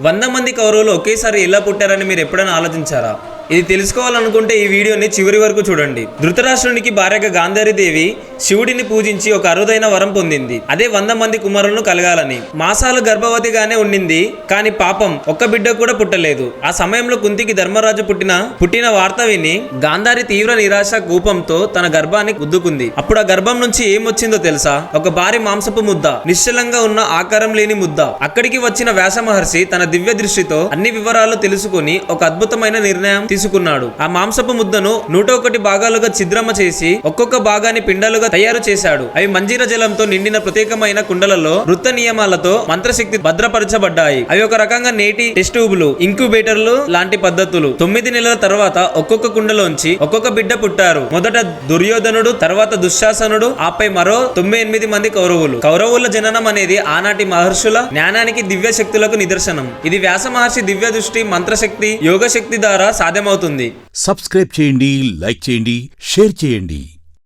వంద మంది కౌరవులు ఒకేసారి ఎలా పుట్టారని మీరు ఎప్పుడైనా ఆలోచించారా? ఇది తెలుసుకోవాలనుకుంటే ఈ వీడియోని చివరి వరకు చూడండి. ధృతరాష్ట్రునికి భార్యగా గాంధారి దేవి శివుడిని పూజించి ఒక అరుదైన వరం పొందింది. అదే వంద మంది కుమారులను కలగాలని. మాసాలు గర్భవతిగానే ఉండింది కానీ పాపం ఒక్క బిడ్డ కూడా పుట్టలేదు. ఆ సమయంలో కుంతికి ధర్మరాజు పుట్టిన పుట్టిన వార్త విని గాంధారి తీవ్ర నిరాశ కూపంతో తన గర్భాన్ని గుద్దుకుంది. అప్పుడు ఆ గర్భం నుంచి ఏమొచ్చిందో తెలుసా? ఒక భారీ మాంసపు ముద్ద నిశ్చలంగా ఉన్న ఆకారం లేని ముద్ద. అక్కడికి వచ్చిన వ్యాస మహర్షి తన దివ్య దృష్టితో అన్ని వివరాలు తెలుసుకుని ఒక అద్భుతమైన నిర్ణయం తీసుకున్నాడు. ఆ మాంసపు ముద్దను నూట ఒకటి భాగాలుగా ఛిద్రమ చేసి ఒక్కొక్క భాగాన్ని పిండాలుగా తయారు చేశాడు. అవి మంజీర జలంతో నిండిన ప్రత్యేకమైన కుండలలో వృత్త నియమాలతో మంత్రశక్తి భద్రపరచబడ్డాయి. అవి ఒక రకంగా నేటి టెస్ట్ ట్యూబ్లు ఇంక్యుబేటర్లు లాంటి పద్ధతులు. తొమ్మిది నెలల తర్వాత ఒక్కొక్క కుండలోంచి ఒక్కొక్క బిడ్డ పుట్టారు. మొదట దుర్యోధనుడు తర్వాత దుశ్శాసనుడు ఆపై మరో తొమ్మిది ఎనిమిది మంది కౌరవులు. కౌరవుల జననం అనేది ఆనాటి మహర్షుల జ్ఞానానికి దివ్య శక్తులకు నిదర్శనం. ఇది వ్యాస మహర్షి దివ్య దృష్టి మంత్రశక్తి యోగ శక్తి ద్వారా సహాయమవుతుంది. సబ్స్క్రైబ్ చేయండి లైక్ చేయండి షేర్ చేయండి.